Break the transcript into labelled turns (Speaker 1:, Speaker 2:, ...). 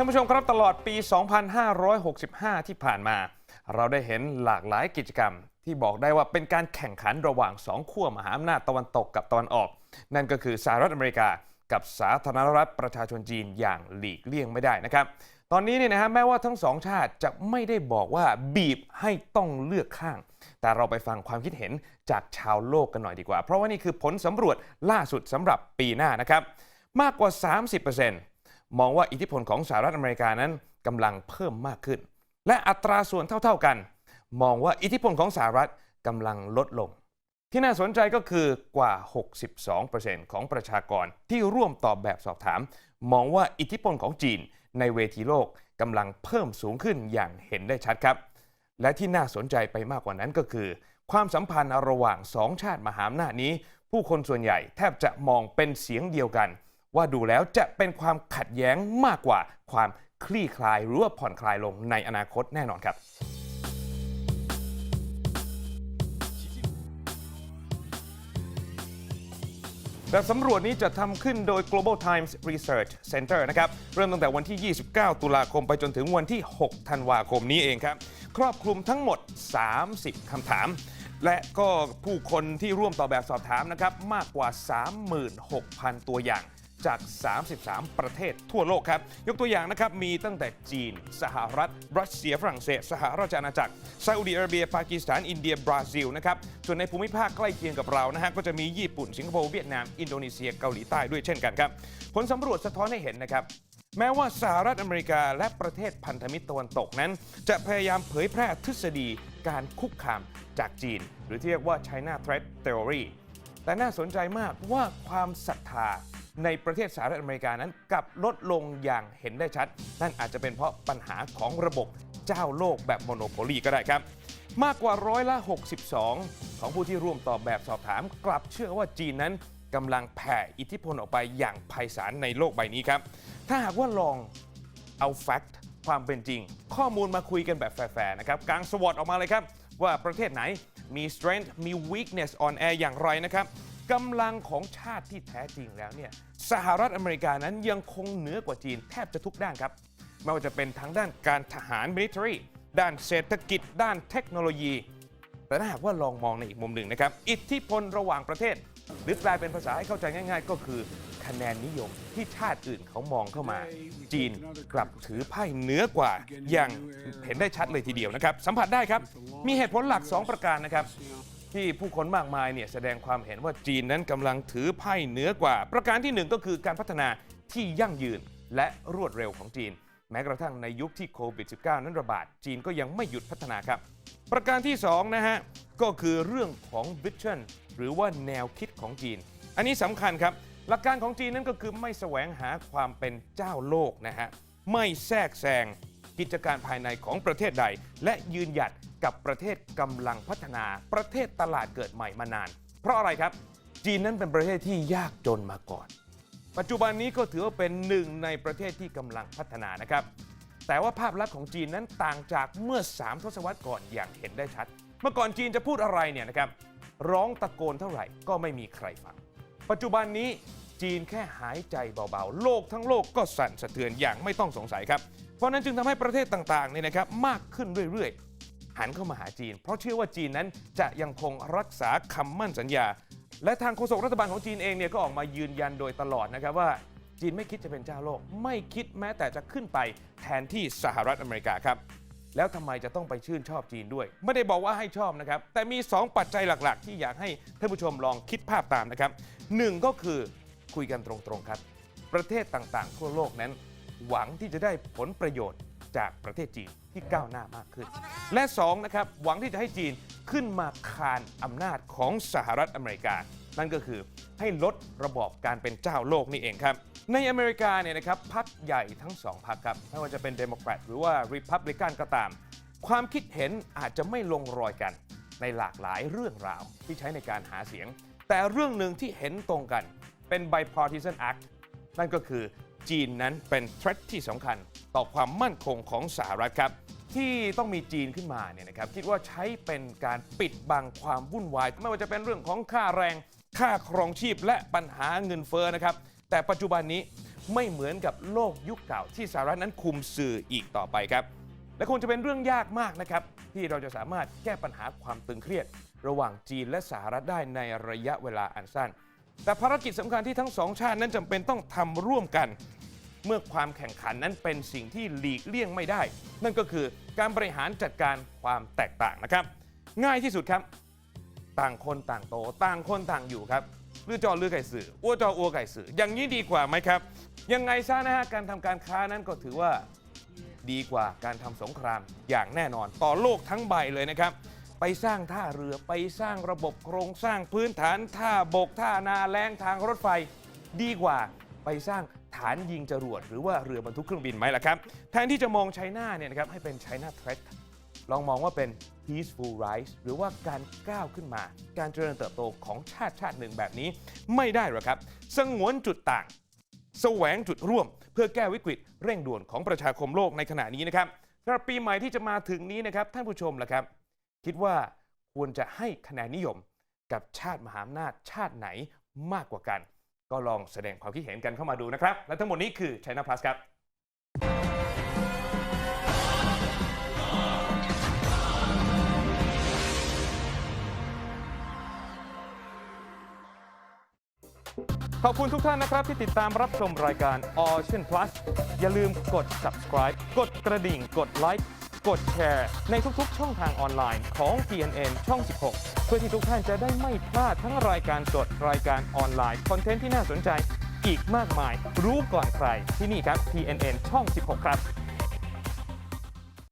Speaker 1: ท่านผู้ชมครับตลอดปี 2565 ที่ผ่านมา เราได้เห็นหลากหลายกิจกรรม ที่บอกได้ว่าเป็นการแข่งขันระหว่างสองขั้วมหาอำนาจตะวันตกกับตะวันออก นั่นก็คือสหรัฐอเมริกา กับสาธารณรัฐประชาชนจีนอย่างหลีกเลี่ยงไม่ได้นะครับ ตอนนี้เนี่ยนะฮะแม้ว่าทั้งสองชาติจะไม่ได้บอกว่าบีบให้ต้องเลือกข้าง แต่เราไปฟังความคิดเห็นจากชาวโลกกันหน่อยดีกว่า เพราะว่านี่คือผลสำรวจล่าสุดสำหรับปีหน้านะครับมากกว่า 30% มองว่าอิทธิพลของสหรัฐอเมริกานั้นกำลังเพิ่มมากขึ้น และอัตราส่วนเท่าๆกัน มองว่าอิทธิพลของสหรัฐกำลังลดลง ที่น่าสนใจก็คือกว่า 62%ของประชากรที่ร่วมตอบแบบสอบถาม มองว่าอิทธิพลของจีนในเวทีโลกกำลังเพิ่มสูงขึ้นอย่างเห็นได้ชัดครับ และที่น่าสนใจไปมากกว่านั้นก็คือ ความสัมพันธ์ระหว่างสองชาติมหาอำนาจนี้ ผู้คนส่วนใหญ่แทบจะมองเป็นเสียงเดียวกัน ว่าดูแล้วจะเป็นความขัดแย้งมากกว่าความคลี่คลายหรือว่าผ่อนคลายลงในอนาคตแน่นอนครับแบบสำรวจนี้จะทำขึ้นโดย Global Times Research Center นะครับ เริ่มตั้งแต่วันที่ 29 ตุลาคมไปจนถึงวันที่ 6 ธันวาคมนี้เองครับ ครอบคลุมทั้งหมด 30 คำถาม และก็ผู้คนที่ร่วมต่อบแบบสอบถามนะครับ มากกว่า 36,000 ตัวอย่าง จาก 33 ประเทศทั่วโลกครับ ยกตัวอย่างนะครับ มีตั้งแต่จีน สหรัฐ รัสเซีย ฝรั่งเศส สหราชอาณาจักรซาอุดิอาระเบีย ปากีสถาน อินเดีย บราซิลนะครับ ส่วนในภูมิภาคใกล้เคียงกับเรานะฮะ ก็จะมีญี่ปุ่น สิงคโปร์ เวียดนาม อินโดนีเซีย เกาหลีใต้ด้วยเช่นกันครับ ผลสำรวจสะท้อนให้เห็นนะครับแม้ว่าสหรัฐอเมริกาและประเทศพันธมิตรตะวันตกนั้น จะพยายามเผยแพร่ทฤษฎีการคุกคามจากจีน หรือที่เรียกว่า China Threat Theory แต่น่าสนใจมากว่าความศรัทธาในประเทศสหรัฐอเมริกานั้นกลับลดลงอย่างเห็นได้ชัด นั่นอาจจะเป็นเพราะปัญหาของระบบเจ้าโลกแบบโมโนโพลีก็ได้ครับ มากกว่าร้อยละ 62 ของผู้ที่ร่วมตอบแบบสอบถาม กลับเชื่อว่าจีนนั้นกำลังแผ่อิทธิพลออกไปอย่างไพศาลในโลกใบนี้ครับ ถ้าหากว่าลองเอาแฟกต์ความเป็นจริง ข้อมูลมาคุยกันแบบแฟร์ๆนะครับกลางสวอตออกมาเลยครับ ว่าประเทศไหน มี strength มี weakness on air อย่างไรนะครับกำลังของชาติที่แท้จริงแล้วเนี่ยสหรัฐอเมริกานั้นยังคงเหนือกว่าจีนแทบจะทุกด้านครับไม่ว่าจะเป็นทั้งด้านการทหาร military ด้านเศรษฐกิจ ด้านเทคโนโลยีแต่ถ้าหากว่าลองมองในอีกมุมหนึ่งนะครับ อิทธิพลระหว่างประเทศ หรือแปลเป็นภาษาให้เข้าใจง่าย ๆ ก็คือ คะแนนนิยมที่ชาติอื่นเขามองเข้ามา จีนกลับถือไพ่เหนือกว่า อย่างเห็นได้ชัดเลยทีเดียวนะครับ สัมผัสได้ครับ มีเหตุผลหลัก 2 ประการนะครับ ที่ผู้คนมากมายเนี่ยแสดงความเห็นว่าจีนนั้นกำลังถือไพ่เหนือกว่า ประการที่หนึ่งก็คือการพัฒนาที่ยั่งยืนและรวดเร็วของจีน แม้กระทั่งในยุคที่โควิด -19 นั้นระบาด จีนก็ยังไม่หยุดพัฒนาครับ ประการที่2นะฮะก็คือเรื่องของ vision หรือว่าแนวคิดของจีน อันนี้สำคัญครับ หลักการของจีนนั้นก็คือไม่แสวงหาความเป็นเจ้าโลกนะฮะ ไม่แทรกแซงกิจการภายในของประเทศใด และยืนหยัดกับประเทศกำลังพัฒนา ประเทศตลาดเกิดใหม่มานาน เพราะอะไรครับ จีนนั้นเป็นประเทศที่ยากจนมาก่อน ปัจจุบันนี้ก็ถือว่าเป็นหนึ่งในประเทศที่กำลังพัฒนานะครับ แต่ว่าภาพลักษณ์ของจีนนั้นต่างจากเมื่อ 3 ทศวรรษก่อนอย่างเห็นได้ชัด เมื่อก่อนจีนจะพูดอะไรเนี่ยนะครับ ร้องตะโกนเท่าไหร่ก็ไม่มีใครฟัง ปัจจุบันนี้จีนแค่หายใจเบาๆ โลกทั้งโลกก็สั่นสะเทือนอย่างไม่ต้องสงสัยครับ เพราะนั้นจึงทำให้ประเทศต่างๆเนี่ยนะครับมากขึ้นเรื่อยๆ หันเข้ามาหาจีน เพราะเชื่อว่าจีนนั้นจะยังคงรักษาคำมั่นสัญญา และทางโฆษกรัฐบาลของจีนเองเนี่ยก็ออกมายืนยันโดยตลอดนะครับว่าจีนไม่คิดจะเป็นเจ้าโลก ไม่คิดแม้แต่จะขึ้นไปแทนที่สหรัฐอเมริกาครับ แล้วทำไมจะต้องไปชื่นชอบจีนด้วย ไม่ได้บอกว่าให้ชอบนะครับ แต่มี 2 ปัจจัยหลักๆ ที่อยากให้ท่านผู้ชมลองคิดภาพตามนะครับหนึ่งก็คือคุยกันตรงๆครับ ประเทศต่างๆ ทั่วโลกนั้น หวังที่จะได้ผลประโยชน์จากประเทศจีนที่ก้าวหน้ามากขึ้น และ2นะครับหวังที่จะให้จีนขึ้นมาคานอำนาจของสหรัฐอเมริกา นั่นก็คือให้ลดระบอบการเป็นเจ้าโลกนี่เองครับ ในอเมริกาเนี่ยนะครับพรรคใหญ่ทั้งสองพรรคครับไม่ว่าจะเป็นเดโมแครตหรือว่าริพับลิกันก็ตาม ความคิดเห็นอาจจะไม่ลงรอยกันในหลากหลายเรื่องราวที่ใช้ในการหาเสียง แต่เรื่องหนึ่งที่เห็นตรงกันเป็น bipartisan act นั่นก็คือจีนนั้นเป็น threat ที่สำคัญต่อความมั่นคงของสหรัฐครับที่ต้องมีจีนขึ้นมาเนี่ยนะครับคิดว่าใช้เป็นการปิดบังความวุ่นวาย ไม่ว่าจะเป็นเรื่องของค่าแรง ค่าครองชีพและปัญหาเงินเฟ้อนะครับ แต่ปัจจุบันนี้ไม่เหมือนกับโลกยุคเก่าที่สหรัฐนั้นคุมสื่ออีกต่อไปครับ และคงจะเป็นเรื่องยากมากนะครับ ที่เราจะสามารถแก้ปัญหาความตึงเครียด ระหว่างจีนและสหรัฐได้ในระยะเวลาอันสั้น แต่ภารกิจสำคัญที่ทั้งสองชาตินั้นจำเป็นต้องทำร่วมกัน เมื่อความแข่งขันนั้นเป็นสิ่งที่หลีกเลี่ยงไม่ได้ นั่นก็คือการบริหารจัดการความแตกต่างนะครับ ง่ายที่สุดครับ ต่างคนต่างโต ต่างคนต่างอยู่ครับลือจอลือไก่สื่ออ้วจออ้วไก่สื่อ อย่างนี้ดีกว่าไหมครับ ยังไงซะนะฮะการทำการค้านั้นก็ถือว่าดีกว่าการทำสงครามอย่างแน่นอน ต่อโลกทั้งใบเลยนะครับไปสร้างท่าเรือไปสร้างระบบโครงสร้างพื้นฐานท่าบกท่านาแรงทางรถไฟ ดีกว่าไปสร้างฐานยิงจรวดหรือว่าเรือบรรทุกเครื่องบินไหมล่ะครับ แทนที่จะมองไชน่าเนี่ยนะครับให้เป็น China Threat ลองมองว่าเป็น peaceful rise หรือว่าการก้าวขึ้นมา การเจริญเติบโตของชาติชาติหนึ่งแบบนี้ไม่ได้หรอกครับ สงวนจุดต่าง แสวงจุดร่วม เพื่อแก้วิกฤตเร่งด่วนของประชาคมโลกในขณะนี้นะครับสำหรับปีใหม่ที่จะมาถึงนี้นะครับท่านผู้ชมล่ะครับ คิดว่าควรจะให้คะแนนนิยมกับชาติมหาอำนาจชาติไหนมากกว่ากัน ก็ลองแสดงความคิดเห็นกันเข้ามาดูนะครับ และทั้งหมดนี้คือ China Plus ครับ ขอบคุณทุกท่านนะครับที่ติดตามรับชมรายการ Ocean Plus อย่าลืมกด subscribe กดกระดิ่ง กดไลค์ กดแชร์ ในทุกๆ ช่องทางออนไลน์ของ TNN ช่อง 16 เพื่อที่ทุกท่านจะได้ไม่พลาดทั้งรายการสดรายการออนไลน์ คอนเทนต์ที่น่าสนใจอีกมากมาย รู้ก่อนใครที่นี่ครับ TNN ช่อง 16 ครับ